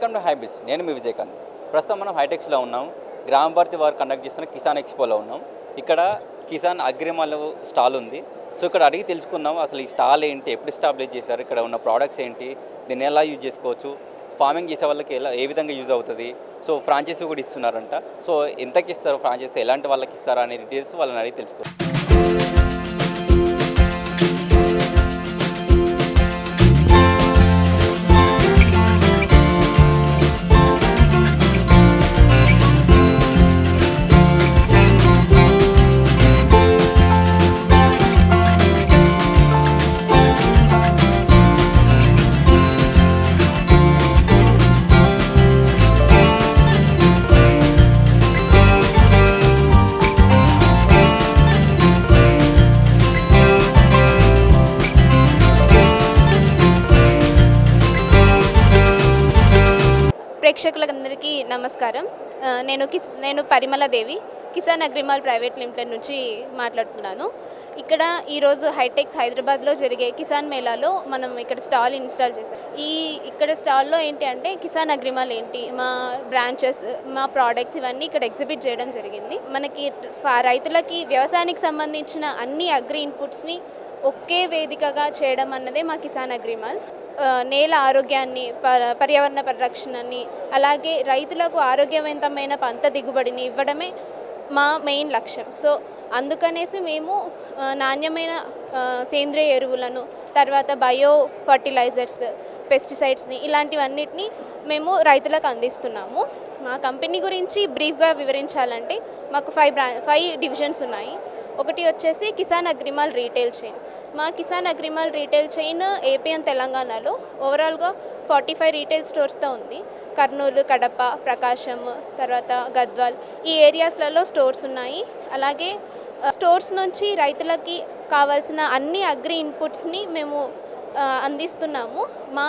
Welcome to హైబిస్ నేను మీ విజయకాంత్. ప్రస్తుతం మనం హైటెక్స్లో ఉన్నాం. గ్రామ భారతి వారు కండక్ట్ చేస్తున్న కిసాన్ ఎక్స్పోలో ఉన్నాం. ఇక్కడ కిసాన్ అగ్రిమాల్ స్టాల్ ఉంది. సో ఇక్కడ అడిగి తెలుసుకుందాం అసలు ఈ స్టాల్ ఏంటి? ఎప్పుడు ఎస్టాబ్లిష్ చేశారు? ఇక్కడ ఉన్న ప్రోడక్ట్స్ ఏంటి? దీన్ని ఎలా యూజ్ చేసుకోవచ్చు? ఫార్మింగ్ చేసే వాళ్ళకి ఎలా ఏ విధంగా యూజ్ అవుతుంది? సో ఫ్రాంచైజీ కూడా ఇస్తున్నారంట. సో ఎంతకి ఇస్తారు ఫ్రాంచైజీ? ఎలాంటి వాళ్ళకి ఇస్తారా? అనే డీటెయిల్స్ వాళ్ళని అడిగి తెలుసుకోవచ్చు ప్రేక్షకులందరికీ నమస్కారం. నేను కిస్ నేను Parimaladevi Kisan agri mall private limited నుంచి మాట్లాడుతున్నాను. ఇక్కడ ఈరోజు హైటెక్స్ హైదరాబాద్లో జరిగే కిసాన్ మేళాలో మనం ఇక్కడ స్టాల్ ఇన్స్టాల్ చేసాం ఈ ఇక్కడ స్టాల్లో ఏంటి అంటే కిసాన్ అగ్రిమాల్ ఏంటి మా బ్రాంచెస్ మా ప్రోడక్ట్స్ ఇవన్నీ ఇక్కడ ఎగ్జిబిట్ చేయడం జరిగింది. మనకి రైతులకి వ్యవసాయానికి సంబంధించిన అన్ని అగ్రి ఇన్పుట్స్ని ఒకే వేదికగా చేయడం అన్నదే మా కిసాన్ అగ్రిమాల్. నేల ఆరోగ్యాన్ని ప- పర్యావరణ పరిరక్షణని అలాగే రైతులకు ఆరోగ్యవంతమైన పంట దిగుబడిని ఇవ్వడమే మా మెయిన్ లక్ష్యం. సో అందుకనేసి మేము నాణ్యమైన సేంద్రియ ఎరువులను తర్వాత బయో ఫర్టిలైజర్స్ పెస్టిసైడ్స్ని ఇలాంటివన్నిటిని మేము రైతులకు అందిస్తున్నాము. మా కంపెనీ గురించి బ్రీఫ్గా వివరించాలంటే మాకు ఫైవ్ బ్రా ఫైవ్ డివిజన్స్ ఉన్నాయి. ఒకటి వచ్చేసి కిసాన్ అగ్రిమాల్ రీటైల్ చైన్. మా Kisan Agrimall retail chain AP and తెలంగాణలో ఓవరాల్గా ఫార్టీ ఫైవ్ రీటైల్ స్టోర్స్తో ఉంది. కర్నూలు కడప ప్రకాశం తర్వాత గద్వాల్ ఈ ఏరియాస్లలో స్టోర్స్ ఉన్నాయి. అలాగే స్టోర్స్ నుంచి రైతులకి కావాల్సిన అన్ని అగ్రి ఇన్పుట్స్ని మేము అందిస్తున్నాము. మా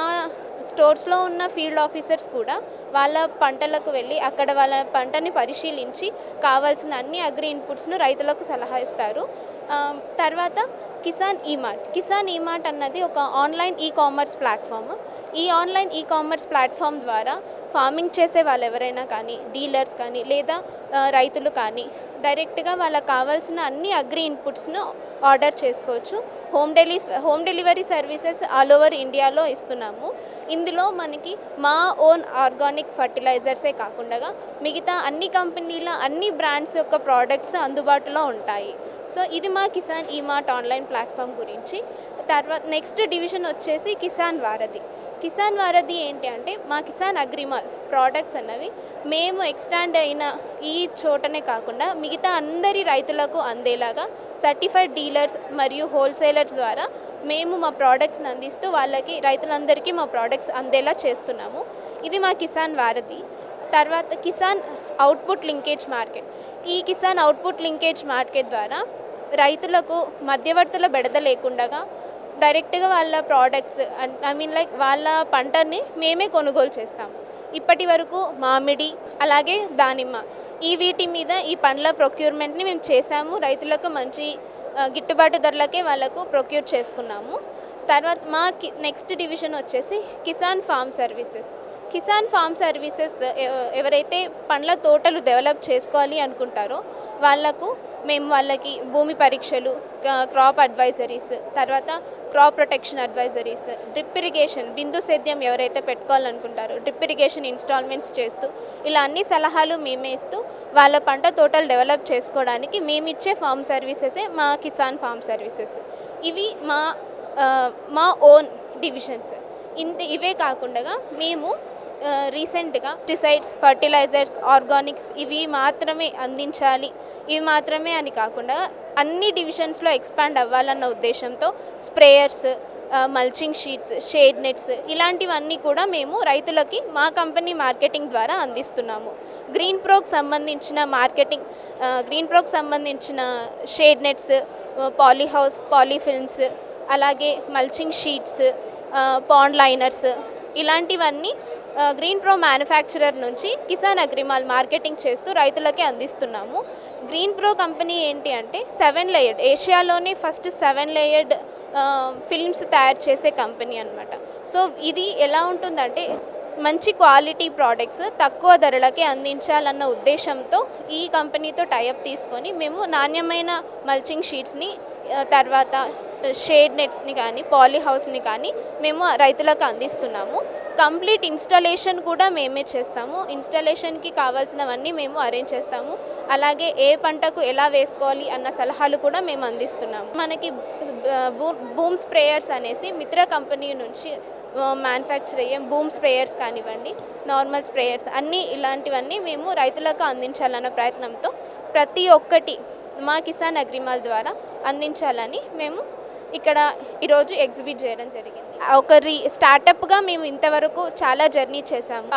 స్టోర్స్లో ఉన్న ఫీల్డ్ ఆఫీసర్స్ కూడా వాళ్ళ పంటలకు వెళ్ళి అక్కడ వాళ్ళ పంటని పరిశీలించి కావాల్సిన అన్ని అగ్రి ఇన్పుట్స్ను రైతులకు సలహా ఇస్తారు. తర్వాత కిసాన్ ఈమార్ట్. కిసాన్ ఈమార్ట్ అన్నది ఒక ఆన్లైన్ ఈ కామర్స్ ప్లాట్ఫామ్. ఈ ఆన్లైన్ ఈ కామర్స్ ప్లాట్ఫామ్ ద్వారా ఫార్మింగ్ చేసే వాళ్ళు ఎవరైనా కానీ డీలర్స్ కానీ లేదా రైతులు కానీ డైరెక్ట్గా వాళ్ళకి కావాల్సిన అన్ని అగ్రి ఇన్పుట్స్ను ఆర్డర్ చేసుకోవచ్చు. Home deli home delivery services all over ఇండియాలో ఇస్తున్నాము. ఇందులో మనకి మా ఓన్ ఆర్గానిక్ ఫర్టిలైజర్సే కాకుండా మిగతా అన్ని కంపెనీల అన్ని బ్రాండ్స్ యొక్క ప్రోడక్ట్స్ అందుబాటులో ఉంటాయి. సో ఇది మా కిసాన్ ఈ మార్ట్ ఆన్లైన్ ప్లాట్ఫామ్ గురించి. తర్వాత నెక్స్ట్ డివిజన్ వచ్చేసి కిసాన్ వారధి. కిసాన్ వారధి ఏంటి అంటే మా కిసాన్ అగ్రిమాల్ ప్రోడక్ట్స్ అన్నవి మేము ఎక్స్టాండ్ అయిన ఈ చోటనే కాకుండా మిగతా అందరి రైతులకు అందేలాగా సర్టిఫైడ్ డీలర్స్ మరియు హోల్సేలర్స్ ద్వారా మేము మా ప్రోడక్ట్స్ని అందిస్తూ వాళ్ళకి రైతులందరికీ మా ప్రోడక్ట్స్ అందేలా చేస్తున్నాము. ఇది మా కిసాన్ వారధి. తర్వాత కిసాన్ అవుట్పుట్ లింకేజ్ మార్కెట్ ఈ కిసాన్ అవుట్పుట్ లింకేజ్ మార్కెట్ ద్వారా రైతులకు మధ్యవర్తుల బెడద లేకుండా డైరెక్ట్గా వాళ్ళ ప్రోడక్ట్స్ ఐ మీన్ లైక్ వాళ్ళ పంటని మేమే కొనుగోలు చేస్తాం. ఇప్పటి వరకు మామిడి అలాగే దానిమ్మ ఈ వీటి మీద ఈ పండ్ల ప్రొక్యూర్మెంట్ని మేము చేసాము. రైతులకు మంచి గిట్టుబాటు ధరలకే వాళ్ళకు ప్రొక్యూర్ చేసుకున్నాము. తర్వాత మా నెక్స్ట్ డివిజన్ వచ్చేసి Kisan farm services. Kisan farm services ఎవ- ఎవరైతే పండ్ల తోటలు డెవలప్ చేసుకోవాలి అనుకుంటారో వాళ్ళకు మేము వాళ్ళకి భూమి పరీక్షలు క్రాప్ అడ్వైజరీస్ తర్వాత crop protection advisories drip irrigation బిందు సేద్యం ఎవరైతే పెట్టుకోవాలనుకుంటారో డ్రిప్ ఇరిగేషన్ ఇన్స్టాల్మెంట్స్ చేస్తూ ఇలా అన్ని సలహాలు మేమే ఇస్తూ వాళ్ళ పంట తోటలు డెవలప్ చేసుకోవడానికి మేమిచ్చే ఫార్మ్ సర్వీసెసే మా కిసాన్ ఫార్మ్ సర్వీసెస్ ఇవి మా మా ఓన్ డివిజన్స్ ఇంత ఇవే కాకుండా మేము రీసెంట్గా పెస్టిసైడ్స్ ఫర్టిలైజర్స్ ఆర్గానిక్స్ ఇవి మాత్రమే అందించాలి. ఇవి మాత్రమే అని కాకుండా అన్ని డివిజన్స్లో ఎక్స్పాండ్ అవ్వాలన్న ఉద్దేశంతో sprayers mulching sheets shade nets ఇలాంటివన్నీ కూడా మేము రైతులకి మా కంపెనీ మార్కెటింగ్ ద్వారా అందిస్తున్నాము. గ్రీన్ ప్రోకి సంబంధించిన మార్కెటింగ్ గ్రీన్ ప్రోకి సంబంధించిన షేడ్ నెట్స్ పాలీహౌస్ పాలీఫిల్మ్స్ అలాగే మల్చింగ్ షీట్స్ పాండ్ లైనర్స్ ఇలాంటివన్నీ గ్రీన్ ప్రో మ్యానుఫ్యాక్చరర్ నుంచి కిసాన్ అగ్రిమాల్ మార్కెటింగ్ చేస్తూ రైతులకే అందిస్తున్నాము. గ్రీన్ ప్రో కంపెనీ ఏంటి అంటే సెవెన్ లేయర్డ్ ఏషియాలోనే ఫస్ట్ సెవెన్ లేయర్డ్ ఫిల్మ్స్ తయారు చేసే కంపెనీ అనమాట సో ఇది ఎలా ఉంటుందంటే మంచి క్వాలిటీ ప్రోడక్ట్స్ తక్కువ ధరలకే అందించాలన్న ఉద్దేశంతో ఈ కంపెనీతో టైఅప్ తీసుకొని మేము నాణ్యమైన మల్చింగ్ షీట్స్ని తర్వాత షేడ్ నెట్స్ని కానీ పాలీ హౌస్ని కానీ మేము రైతులకు అందిస్తున్నాము. కంప్లీట్ ఇన్స్టాలేషన్ కూడా మేమే చేస్తాము. ఇన్స్టాలేషన్కి కావాల్సినవన్నీ మేము అరేంజ్ చేస్తాము. అలాగే ఏ పంటకు ఎలా వేసుకోవాలి అన్న సలహాలు కూడా మేము అందిస్తున్నాము. మనకి బూమ్ స్ప్రేయర్స్ అనేసి మిత్ర కంపెనీ నుంచి మ్యానుఫ్యాక్చర్ అయ్యే బూమ్ స్ప్రేయర్స్ కానివ్వండి నార్మల్ స్ప్రేయర్స్ అన్నీ ఇలాంటివన్నీ మేము రైతులకు అందించాలన్న ప్రయత్నంతో ప్రతి ఒక్కటి మా కిసాన్ అగ్రిమాల్ ద్వారా అందించాలని మేము ఇక్కడ ఈరోజు ఎగ్జిబిట్ చేయడం జరిగింది. ఒక రీ స్టార్టప్గా మేము ఇంతవరకు చాలా జర్నీ చేసాము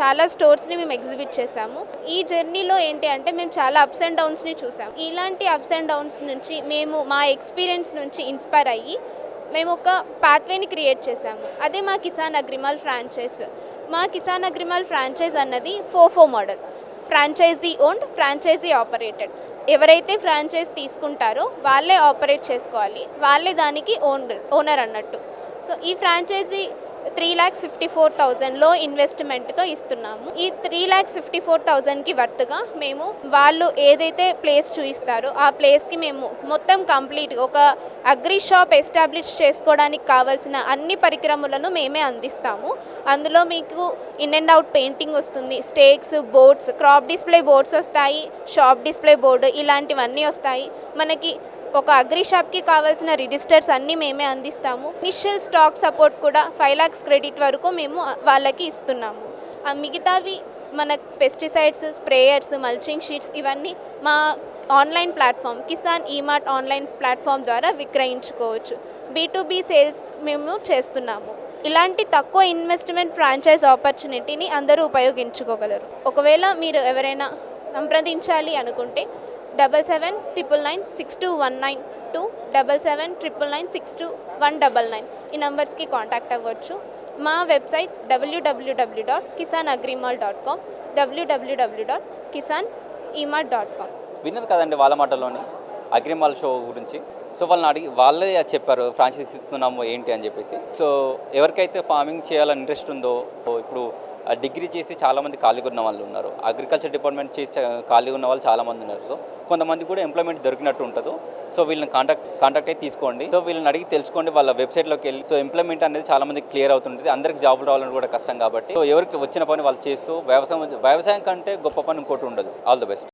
చాలా స్టోర్స్ని మేము ఎగ్జిబిట్ చేసాము ఈ జర్నీలో ఏంటి అంటే మేము చాలా అప్స్ అండ్ డౌన్స్ని చూసాము ఇలాంటి అప్స్ అండ్ డౌన్స్ నుంచి మేము మా ఎక్స్పీరియన్స్ నుంచి ఇన్స్పైర్ అయ్యి మేము ఒక పాత్వేని క్రియేట్ చేసాము అదే మా కిసాన్ అగ్రిమాల్ ఫ్రాంచైజ్. మా కిసాన్ అగ్రిమాల్ ఫ్రాంచైజ్ అన్నది FOFO model. Franchisee owned franchisee operated. ఎవరైతే ఫ్రాంచైజ్ తీసుకుంటారో వాళ్ళే ఆపరేట్ చేసుకోవాలి. వాళ్ళే దానికి ఓనర్ ఓనర్ అన్నట్టు. సో ఈ franchisee three lakhs fifty four థౌజండ్లో ఇన్వెస్ట్మెంట్తో ఇస్తున్నాము. ఈ త్రీ ల్యాక్స్ ఫిఫ్టీ ఫోర్ థౌజండ్కి వర్త్గా మేము వాళ్ళు ఏదైతే ప్లేస్ చూపిస్తారో ఆ ప్లేస్కి మేము మొత్తం కంప్లీట్ ఒక అగ్రి షాప్ ఎస్టాబ్లిష్ చేసుకోవడానికి కావాల్సిన అన్ని పరికరములను మేమే అందిస్తాము. అందులో మీకు ఇన్ అండ్ అవుట్ పెయింటింగ్ వస్తుంది stakes boards crop display boards వస్తాయి షాప్ డిస్ప్లే బోర్డు ఇలాంటివన్నీ వస్తాయి. మనకి ఒక అగ్రి షాప్కి కావాల్సిన రిజిస్టర్స్ అన్నీ మేమే అందిస్తాము. ఇనిషియల్ స్టాక్ సపోర్ట్ కూడా ఫైవ్ ల్యాక్స్ క్రెడిట్ వరకు మేము వాళ్ళకి ఇస్తున్నాము. ఆ మిగతావి మన పెస్టిసైడ్స్ స్ప్రేయర్స్ మల్చింగ్ షీట్స్ ఇవన్నీ మా online platform Kisan e mart online platform ద్వారా విక్రయించుకోవచ్చు. బీ సేల్స్ మేము చేస్తున్నాము. ఇలాంటి తక్కువ ఇన్వెస్ట్మెంట్ ఫ్రాంచైజ్ ఆపర్చునిటీని అందరూ ఉపయోగించుకోగలరు. ఒకవేళ మీరు ఎవరైనా సంప్రదించాలి అనుకుంటే double seven triple nine six two one nine two double seven triple nine six two one double nine ఈ నెంబర్స్కి కాంటాక్ట్ అవ్వచ్చు. మా website W W W dot Kisan Agrimall dot com W W W dot Kisan e mart dot com విన్నది కదండి వాళ్ళ మాటలోని Agrimall show గురించి. So వాళ్ళని అడిగి వాళ్ళే చెప్పారు ఫ్రాంచైజ్ ఇస్తున్నాము ఏంటి? అని చెప్పేసి. సో ఎవరికైతే ఫార్మింగ్ చేయాలని ఇంట్రెస్ట్ ఉందో సో ఇప్పుడు డిగ్రీ చేసి చాలామంది ఖాళీగా ఉన్న వాళ్ళు ఉన్నారు. అగ్రికల్చర్ డిపార్ట్మెంట్ చేసి ఖాళీగా ఉన్న వాళ్ళు చాలామంది ఉన్నారు. సో కొంతమంది కూడా ఎంప్లాయ్మెంట్ దొరికినట్టు ఉంటుంది. సో వీళ్ళని కాంటాక్ట్ కాంటాక్ట్ అయితే తీసుకోండి. సో వీళ్ళని అడిగి తెలుసుకోండి వాళ్ళ వెబ్సైట్లోకి వెళ్ళి. సో ఎంప్లాయ్మెంట్ అనేది చాలా మంది క్లియర్ అవుతుంటుంది. అందరికి జాబ్ రావాలని కూడా కష్టం కాబట్టి. సో ఎవరికి వచ్చిన పని వాళ్ళు చేస్తూ వ్యవసాయం వ్యవసాయం కంటే గొప్ప పని ఇంకోటి ఉండదు. All the best